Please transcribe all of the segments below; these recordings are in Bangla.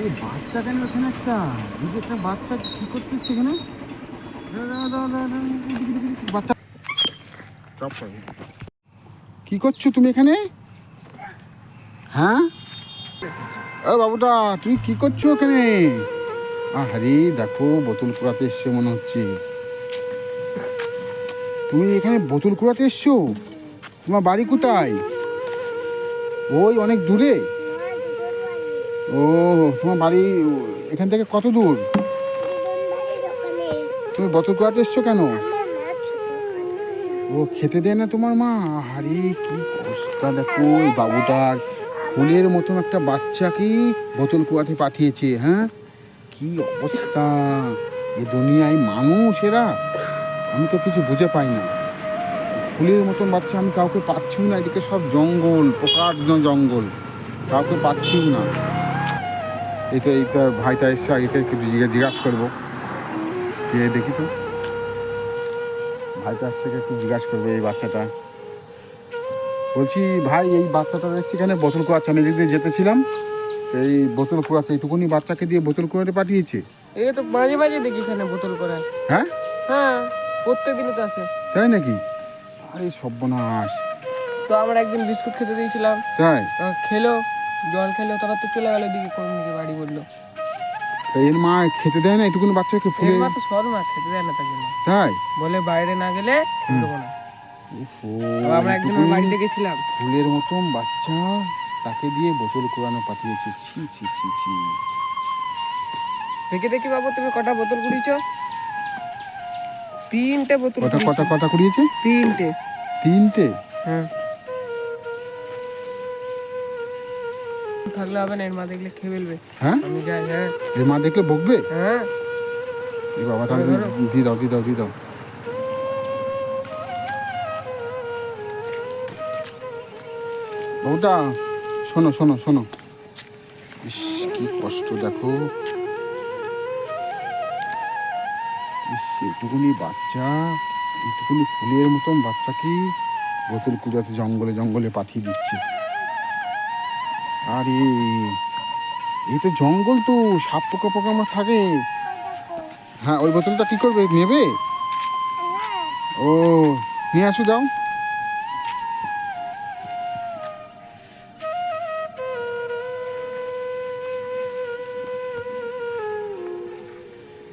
এই বাচ্চা কেন ওখানে একটা? এই একটা বাচ্চা কি করতেছে এখানে? বাচ্চা। কি করছ তুমি এখানে? হ্যাঁ? ও বাবুটা তুমি কি করছ ওখানে আরে দেখো বোতল কুড়াতে এসছে মনে হচ্ছে। তুমি এখানে বোতল কুড়াতে এসছো? তোমার বাড়ি কোথায়? ওই অনেক দূরে। ও তোমার বাড়ি এখান থেকে কত দূর? তুমি বোতল কুড়াতে এসছো কেন? ও খেতে দেয় না তোমার মা? আরে, কি অবস্থা দেখো এই বাবুটার ফুলের মতন একটা বাচ্চাকে বোতল কুয়াতে পাঠিয়েছে হ্যাঁ? কি অবস্থা? এ দুনিয়ায় মানুষ এরা। আমি তো কিছু বুঝে পাই না। ফুলের মতন বাচ্চা আমি কাউকে পাচ্ছিও না, এদিকে সব জঙ্গল প্রকার জঙ্গল। কাউকে পাচ্ছিও না। এই তো এইটা ভাইটা এসছে একে একটু জিজ্ঞা- জিজ্ঞাসা করব। কে দেখি তো। ভাইটা আসছে একটু জিজ্ঞাসা করব এই বাচ্চাটা। বলছি ভাই এই বাচ্চাটা এখানে বোতল কুড়াচ্ছে। আমি দিয়ে যেতেছিলাম এই বোতল কুড়াচ্ছে এইটুকুনি বাচ্চাকে দিয়ে বোতল কুড়াতে পাঠিয়েছে। এই তো মাঝে মাঝে দেখি এখানে বোতল করায় হ্যাঁ? হ্যাঁ প্রত্যেক দিনই তো আছে তাই নাকি? আরে সর্বনাশ। তো আমরা একদিন বিস্কুট খেতে দিয়েছিলাম। তাই? খেলো। জল খেলো তারপর তো চলে গেল দিকে কোন দিকে বাড়ি বলল? এর মা খেতে দেয় না এইটুকুনি বাচ্চাকে ফুলে মা তো সর মা খেতে দেয় না তার জন্য। তাই? বলে বাইরে না গেলে দেবো না। আমরা একদিন বাড়িতে গেছিলাম। ফুলের মতন বাচ্চা তাকে দিয়ে বোতল কুড়ানো পাঠিয়েছে। ছি ছি ছি ছি। দেখে দেখি বাবু তুমি কটা বোতল কুড়িয়েছো? তিনটে বোতল কটা কটা। কটা কুড়িয়েছে? তিনটে। তিনটে? হ্যাঁ। থাকলে হবে না এর মা দেখলে খেয়ে ফেলবে। হ্যাঁ? আমি যাই হ্যাঁ। এর মা দেখলে বকবে? হ্যাঁ। এই বাবা তাহলে দিয়ে দাও দিয়ে দাও দিয়ে দাও। বাবুটা শোনো শোনো শোনো। ইস কি কষ্ট দেখো। ইস এটুকুনি বাচ্চা এইটুকুনি ফুলের মতন বাচ্চাকে বোতল কুড়াতে জঙ্গলে জঙ্গলে পাঠিয়ে দিচ্ছে। আরে, এতে জঙ্গল তো, সাপ পোকা পোকা আমার থাকে। হ্যাঁ ওই বোতলটা কি করবে? নেবে? ও, নিয়ে আসো যাও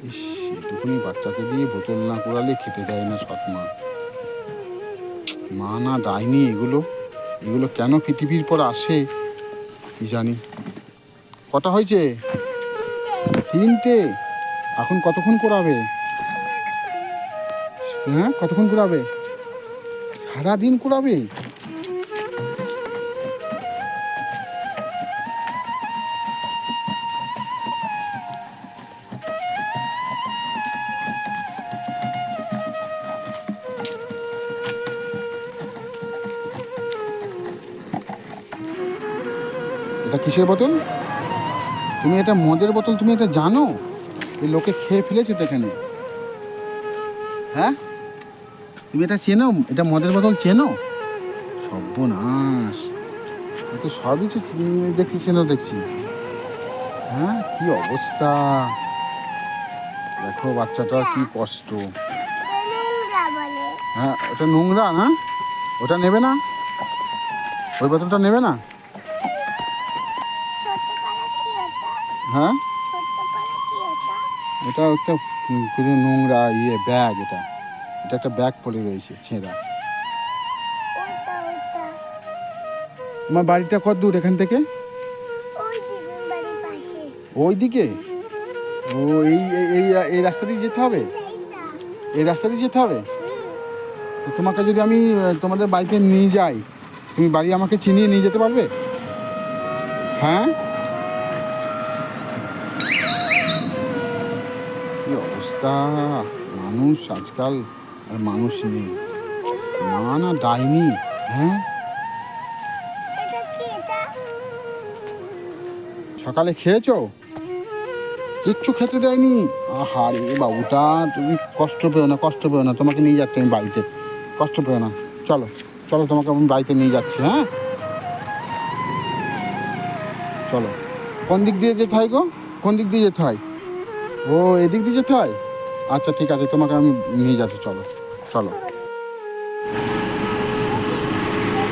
ইস বাচ্চাকে দিয়ে বোতল না করালে খেতে দেয় না সৎ মা মা না দেয়নি এগুলো? এগুলো কেন পৃথিবীর পর আসে? কি জানি। কটা হয়েছে? তিনটে। এখন কতক্ষণ করাবে হ্যাঁ কতক্ষণ করাবে সারাদিন করাবে এটা কিসের বোতল? তুমি এটা মদের বোতল, তুমি এটা জানো? এই লোকে খেয়ে ফেলেছো তো এখানে। হ্যাঁ? তুমি এটা চেনো? এটা মদের বোতল চেনো? সর্বনাশ। তো সবই দেখছি, চেনো দেখছি। হ্যাঁ? কি অবস্থা? দেখো, বাচ্চাটার কি কষ্ট। হ্যাঁ ওটা নোংরা না ওটা নেবে না? ওই বোতলটা নেবে না? হ্যাঁ? এটা একটা কোনো নোংরা ইয়ে ব্যাগ এটা। এটা একটা ব্যাগ পড়ে রয়েছে ছেঁড়া। তোমার বাড়িটা কত দূর এখান থেকে? ওই দিকে ও এই এই- এই এই রাস্তা দিয়ে যেতে হবে? এই রাস্তা দিয়ে যেতে হবে? তো তোমাকে যদি আমি তোমাদের বাড়িতে নিয়ে যাই তুমি বাড়ি আমাকে চিনিয়ে নিয়ে যেতে পারবে? হ্যাঁ? অবস্থা মানুষ আজকাল আর মানুষ নেই। মা না ডাইনি। হ্যাঁ? সকালে খেয়েছো? কিচ্ছু খেতে দেয়নি। আহা রে বাবুটা তুমি কষ্ট পেও না কষ্ট পেও না। তোমাকে নিয়ে যাচ্ছি আমি বাড়িতে। কষ্ট পেও না। চলো চলো তোমাকে আমি বাড়িতে নিয়ে যাচ্ছি হ্যাঁ? চলো। কোন দিক দিয়ে যেতে হয় গো? কোন দিক দিয়ে যেতে হয়? ও এদিক দিয়ে যেতে হয়? আচ্ছা ঠিক আছে, তোমাকে আমি নিয়ে যাচ্ছি, চলো চলো।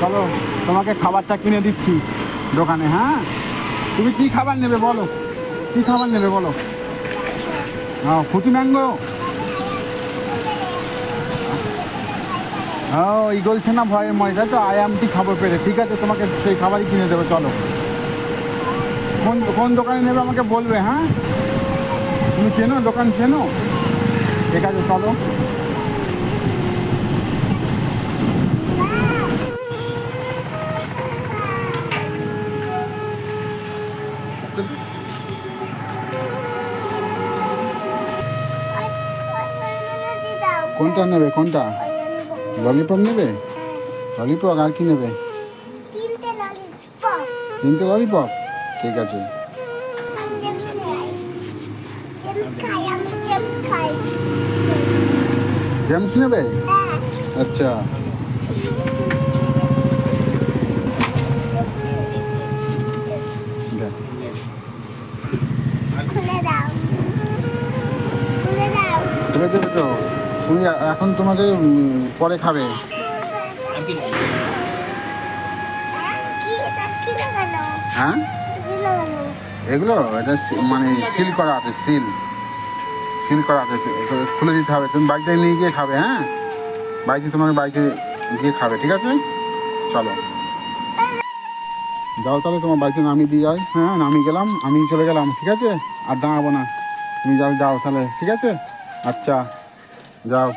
চলো, তোমাকে খাবারটা কিনে দিচ্ছি দোকানে হ্যাঁ? তুমি কি খাবার নেবে বলো? কি খাবার নেবে বলো? হ্যাঁ ফুটি ম্যাঙ্গো? হ্যাঁ ইগল না ভয়ের ময়দা, তো আয়ামটি খাব পেরে। ঠিক আছে, তোমাকে সেই খাবারই কিনে দেবো, চলো। কোন কোন দোকানে নেবে আমাকে বলবে হ্যাঁ? তুমি চেনো, দোকান চেনো? ঠিক আছে চলো। কোনটা নেবে কোনটা? ললিপপ নেবে? ললিপপ আর কি নেবে? তিনটে ললিপপ। ঠিক আছে। জেমস নেবে? আচ্ছা। দেবে দেবে তো? তুমি এখন তোমাকে পরে খাবে। হ্যাঁ? এগুলো? এটা সি- মানে সিল করা আছে সিল সিল করা আছে খুলে দিতে হবে। তুমি বাড়িতে নিয়ে গিয়ে খাবে হ্যাঁ? বাড়িতে তোমাকে বাড়িতে গিয়ে খাবে, ঠিক আছে? চলো। যাও তাহলে তোমার বাড়িতে নামিয়ে দিয়ে যাই হ্যাঁ? নামিয়ে গেলাম, আমি চলে গেলাম, ঠিক আছে? আর দাঁড়াবো না। তুমি যাও যাও তাহলে, ঠিক আছে? আচ্ছা যাও।